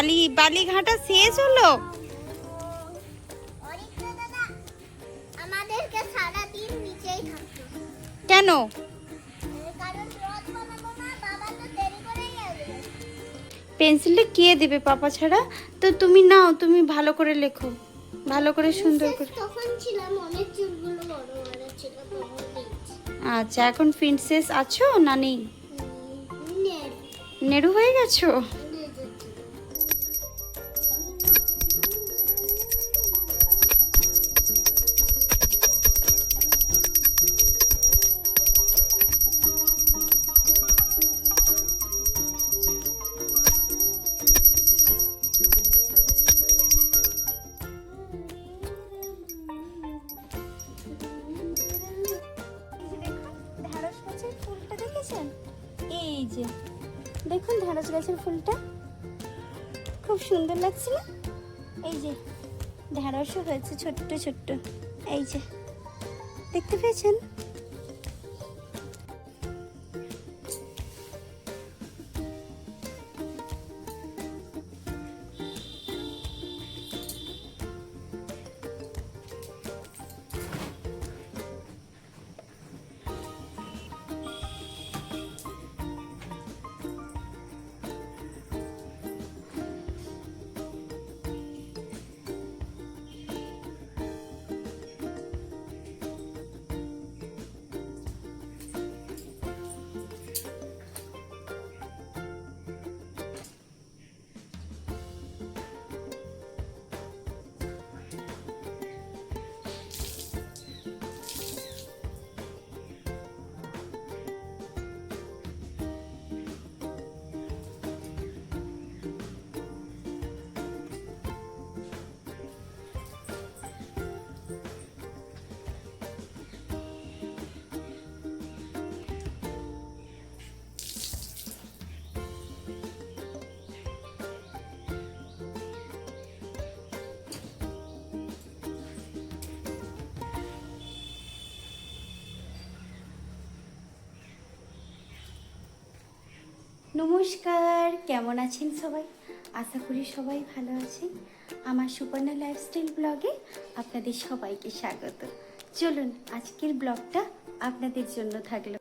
বালি বালি ঘাটা শেষ হলো? কেন? পেন্সিলটা কে দেবে পাপা ছাড়া? তো তুমি নাও তুমি ভালো করে লেখো। ভালো করে সুন্দর করে। আচ্ছা এখন প্রিন্সেস আছো না নেই? নেড়ু হয়ে গেছো? হয়েছে ছোট্ট ছোট্ট। এই যে দেখতে পেয়েছেন? নমস্কার, কেমন আছেন সবাই? আশা করি সবাই ভালো আছেন। আমার সুপর্ণা লাইফস্টাইল ব্লগে আপনাদের সবাইকে স্বাগত। চলুন, আজকের ব্লগটা আপনাদের জন্য থাকল।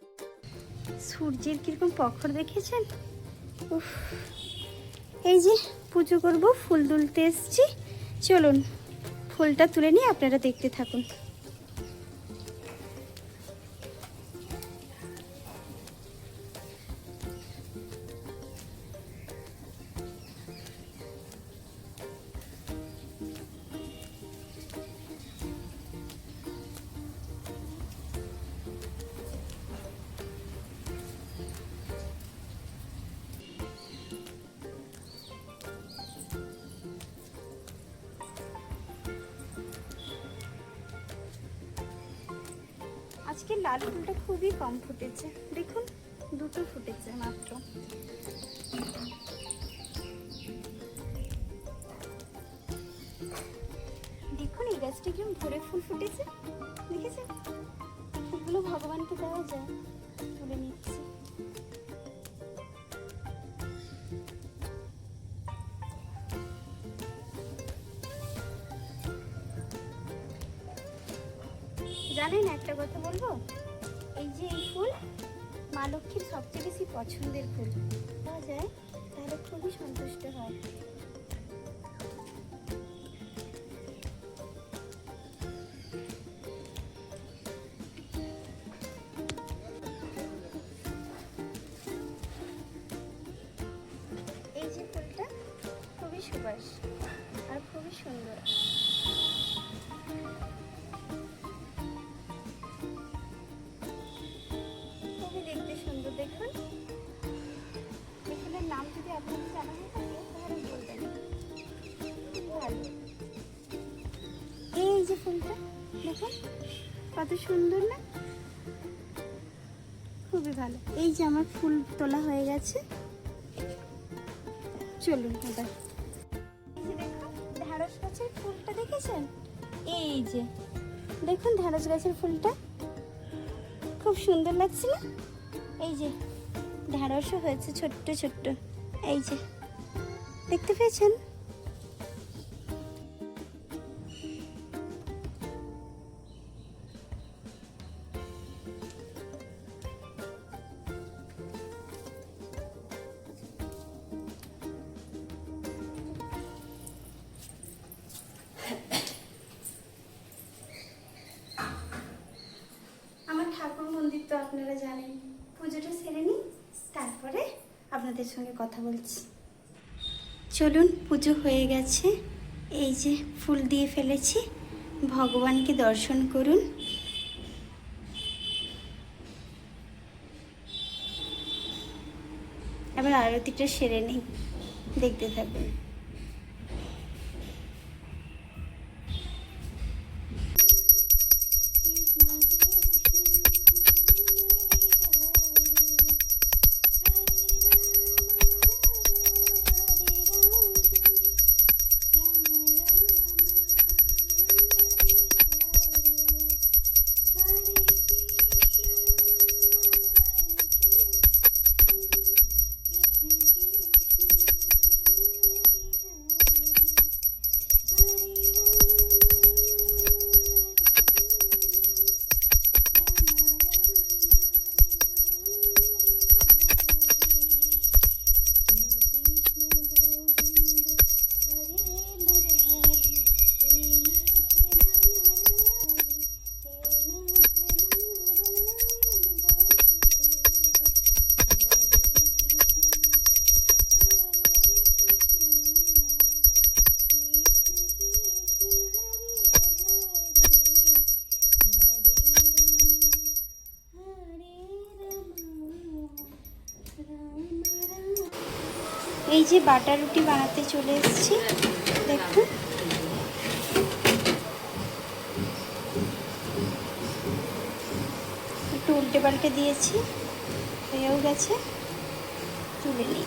সূর্যের কীরকম প্রখর দেখেছেন? উফ, এই যে পুজো করব, ফুল তুলতে এসছি। চলুন, ফুলটা তুলে নিয়ে আপনারা দেখতে থাকুন। আজকে লাল ফুলটা খুবই কম ফুটেছে। দেখুন, দুটো ফুটেছে মাত্র। দেখুন, এই গাছটা কিরম ভরে ফুল ফুটেছে। দেখেছেন? ফুলগুলো ভগবানকে দেওয়া যায়। জানেন একটা কথা বলব? এই যে এই ফুল মা লক্ষ্মীর সবচেয়ে বেশি পছন্দের ফুল। পাওয়া যায়, তাহলে খুবই সন্তুষ্ট হয়। কত সুন্দর না? খুবই ভালো। এই যে আমার ফুল তোলা হয়ে গেছে। চলুন দেখুন ঢ্যাঁড়স গাছের ফুলটা দেখেছেন? এই যে, দেখুন ঢ্যাঁড়স গাছের ফুলটা। খুব সুন্দর লাগছে না? এই যে ঢ্যাঁড়সও হয়েছে ছোট্ট ছোট্ট। এই যে, দেখতে পেয়েছেন? আপনাদের সঙ্গে কথা বলছি। চলুন, পুজো হয়ে গেছে। এই যে ফুল দিয়ে ফেলেছি, ভগবানকে দর্শন করুন। এবার আরতিটা সেরে নেই। দেখতে থাকুন। যে বাটার রুটি বানাতে চলে এসেছি, দেখুন। একটু উল্টে পাল্টে দিয়েছি, হয়েও গেছে। তুলে নিই।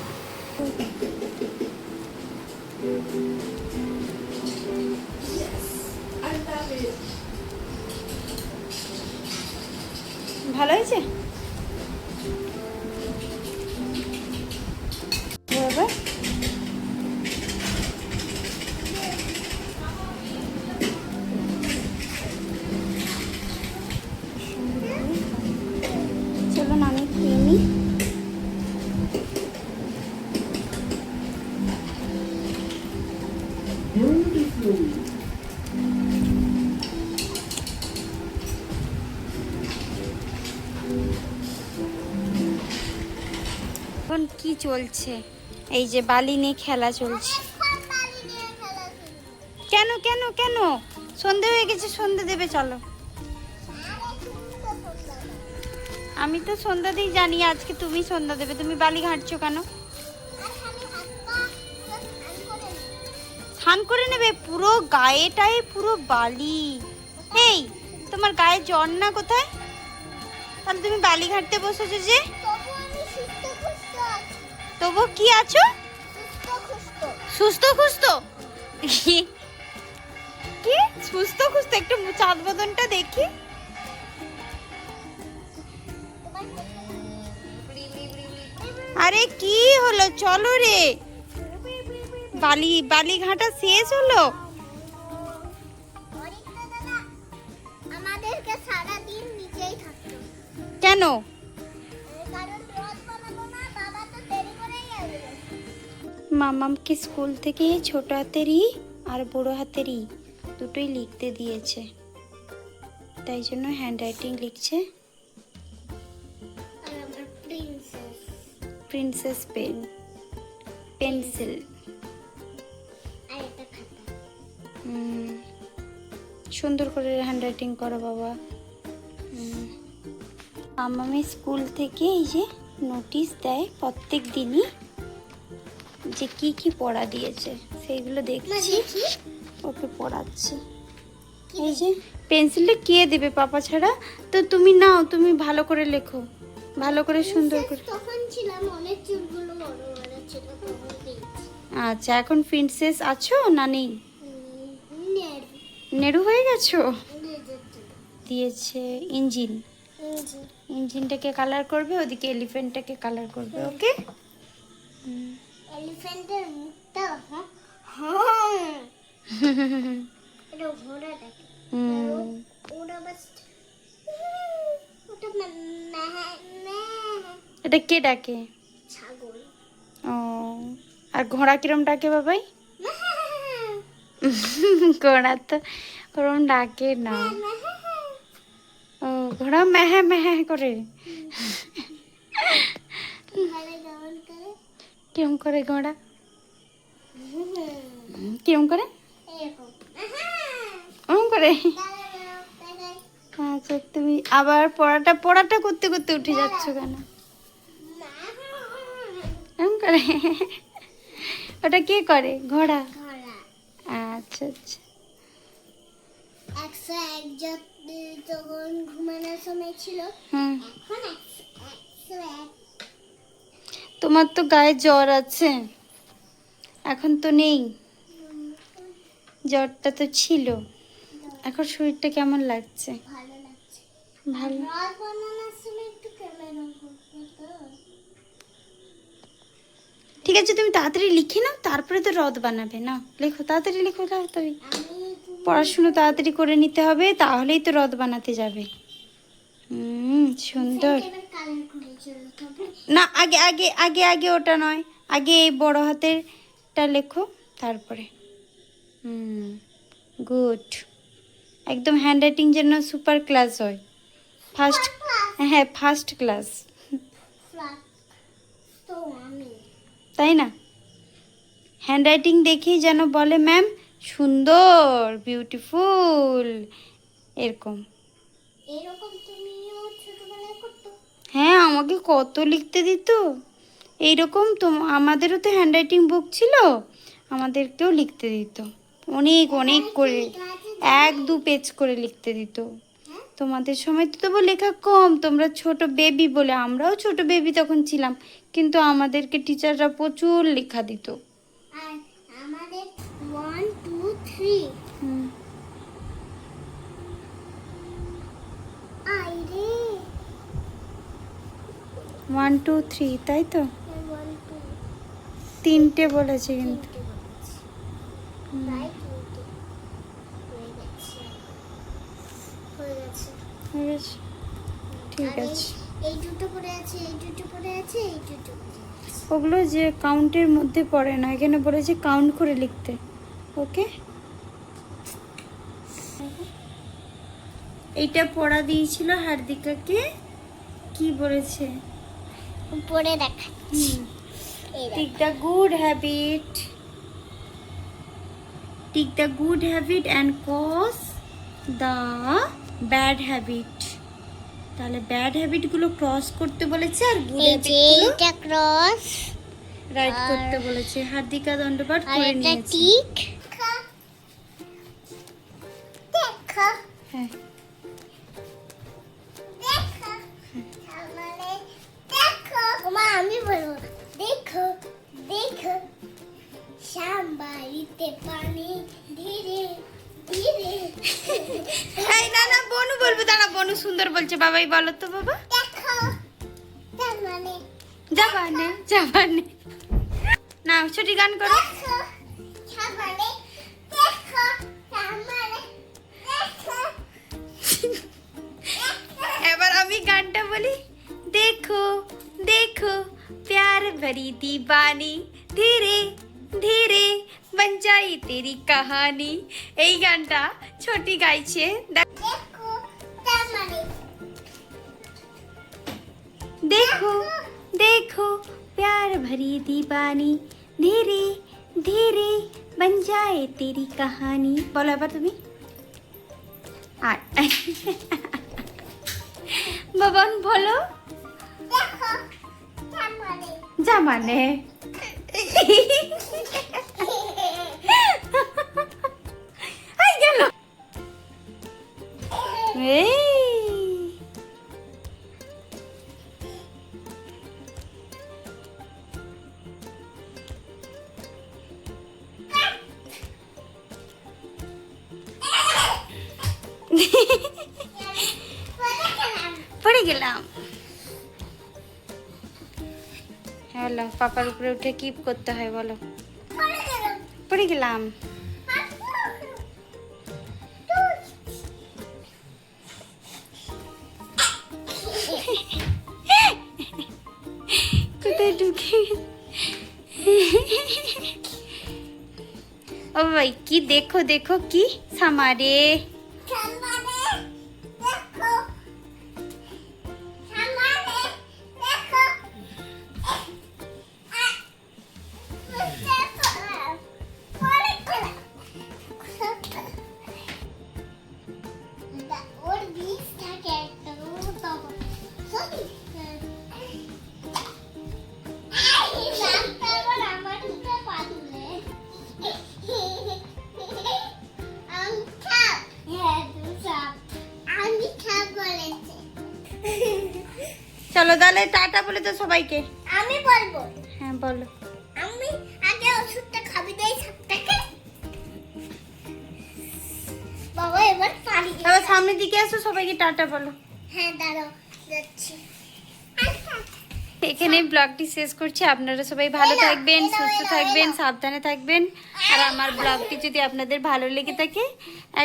ভালো হয়েছে? চলছে। এই যে বালি নিয়ে খেলা চলছে। কেন কেন কেন? সন্ধে হয়ে গেছে, সন্ধে দেবে, চলো। আমি তো সন্ধ্যা দিই, জানি আজকে তুমি সন্ধ্যা দেবে। তুমি বালি ঘাঁটছো কেন? স্নান করে নেবে? পুরো গায়েটাই পুরো বালি। এই, তোমার গায়ে জ্বর না কোথায়? তাহলে তুমি বালি ঘাটতে বসেছো যে? তবু কি আছো? সুস্থ খুস্ত কি? সুস্থ খুস্ত একটু চাঁদ বদনটা দেখি। আরে কি হলো? চলো রে। বালি বালি ঘাটা শেষ হলো? কেন? মামামকে স্কুল থেকে ছোট হাতেরই আর বড় হাতেরই দুটোই লিখতে দিয়েছে। তাই জন্য হ্যান্ড রাইটিং লিখছে প্রিন্সেস পেন পেন্সিল সুন্দর করে হ্যান্ড রাইটিং করো বাবা। মামামি স্কুল থেকে এই যে নোটিশ দেয় প্রত্যেক দিনই। যে কি কি পড়া দিয়েছে সেইগুলো দেখছি। ওকে পড়াচ্ছি। এই যে পেন্সিলটা কে দেবে পাপা ছাড়া? তো তুমি নাও তুমি ভালো করে লেখো। ভালো করে সুন্দর করে। তখন ছিলাম অনেক চুলগুলো বড় বড় ছিল আচ্ছা এখন প্রিন্সেস আছো না নেই? নেড়। নেড়ু হয়ে গেছো? দিয়েছে ইঞ্জিন। ইঞ্জিনটাকে কালার করবে ওদিকে এলিফেন্টটাকে কালার করবে ওকে এলিফ্যান্টের মুখ তো হ্যাঁ? এটা ঘোড়া হুম। ওটা বাস ওটা এটা কে ডাকে? ছাগল। ও। আর ঘোড়া কিরম ডাকে বাবাই? ঘোড়া তো ওরম ডাকে না। ও ঘোড়া মেহে মেহে করে ঘরে কেমন করে কিরম করে ঘোড়া কিরম করে? ওরম করে। আচ্ছা তুমি আবার পড়াটা পড়াটা করতে করতে উঠে যাচ্ছ কেন? এরম করে? ওটা কে করে? ঘোড়া? আচ্ছা আচ্ছা। একশো এক যত- যখন ঘুমানোর সময় ছিল এখন একশো একশো এক। তোমার তো গায়ে জ্বর আছে। এখন তো নেই। জ্বরটা তো ছিল। এখন শরীরটা কেমন লাগছে? ভালো ঠিক আছে তুমি তাড়াতাড়ি লিখে নাও তারপরে তো রদ বানাবে। না লেখো তাড়াতাড়ি লেখো তাড়াতাড়ি। পড়াশুনো তাড়াতাড়ি করে নিতে হবে তাহলেই তো রদ বানাতে যাবে। হুম সুন্দর। না, আগে আগে আগে আগে ওটা নয়। আগে এই বড় হাতেরটা লেখো, তারপরে। Hmm, good. একদম হ্যান্ড রাইটিং যেন সুপার ক্লাস হয়। ফার্স্ট হ্যাঁ ফার্স্ট ক্লাস। তাই না? হ্যান্ড রাইটিং দেখেই যেন বলে, ম্যাম, সুন্দর, বিউটিফুল, এরকম। এরকম আমাকে কত লিখতে দিত? এইরকম তো আমাদেরও তো হ্যান্ড রাইটিং বুক ছিল, আমাদেরকেও লিখতে দিত। অনেক অনেক করে, এক দু পেজ করে লিখতে দিত। তোমাদের সময় তো তবু লেখা কম, তোমরা ছোট বেবি বলে, আমরাও ছোট বেবি তখন ছিলাম, কিন্তু আমাদেরকে টিচাররা প্রচুর লেখা দিত। আমাদের ওয়ান টু থ্রি হুম। আই রে ওয়ান টু থ্রি তাই তো? তিনটে বলেছে কিন্তু। হয়ে হয়ে ঠিক আছে। এই দুটো পড়ে আছে এই দুটো পড়ে আছে এই দুটো আছে। ওগুলো যে কাউন্টের মধ্যে পড়ে না এখানে বলেছে কাউন্ট করে লিখতে। ওকে? এইটা পড়া দিয়েছিল হার্দিকাকে। কি বলেছে? পড়ে দেখা এই দেখ। Tick the good habit tick the good habit and cause the bad habit তাহলে ব্যাড হ্যাবিটগুলো ক্রস করতে বলেছে আর গুড হ্যাবিটগুলো ক্রস রাইট করতে বলেছে। হার্দিকা দণ্ডপাঠ আর করে এটা নিয়েছে। টিক দেখো। হ্যাঁ। আমি বলব দেখো দেখো সাম্বারিতে পানি ধীরে ধীরে। এই না না বনু বলব দাঁড়া বনু সুন্দর বলছে বাবাই বলো তো বাবা। দেখো তার মানে যাবানে যাবানে না। ছুটি গান করো। দেখো সাম্বারে দেখো। এবার আমি গানটা বলি দেখো দেখো प्यार भरी दीवानी ধীরে ধীরে বন যাই তেরি কাহানি এই গানটা ছোটি গাইছে দেখ- দেখো তার মানে देखो देखो प्यार भरी दीवानी धीरे धीरे बन जाए तेरी कहानी বলো এবার তুমি আর বাবন বলো দেখো তার মানে মানে। আই গেল। এই পাপার উপরে উঠে কি করতে হয়, বলো। পড়ে পড়ে গেলাম। কোথায় ঢুকে ও ভাই, কি দেখো দেখো, কি? সামারে। টাটা বলে তো সবাইকে? আমি বলব। হ্যাঁ বলো। আমি আগে ওষুধটা খাবি দেই সাপটাকে বাবা এবার পারি আবার সামনের দিকে আসো সবাইকে টাটা বলো। হ্যাঁ দাঁড়াও যাচ্ছি। আচ্ছা। এখানে ব্লগটি শেষ করছি। আপনারা সবাই ভালো থাকবেন সুস্থ থাকবেন সাবধানে থাকবেন। আর আমার ব্লগটি যদি আপনাদের ভালো লেগে থাকে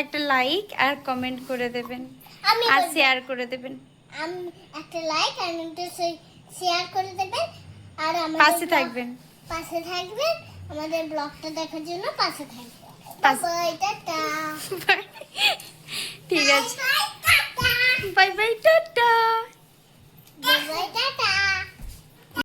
একটা লাইক আর কমেন্ট করে দেবেন। আর শেয়ার করে দেবেন। আমি একটা লাইক আর শেয়ার করে দেবেন আর আমাদের পাশে থাকবেন। পাশে থাকবেন। আমাদের ব্লগটা দেখার জন্য পাশে থাকবেন। ঠিক আছে। Bye bye tata. Bye bye tata.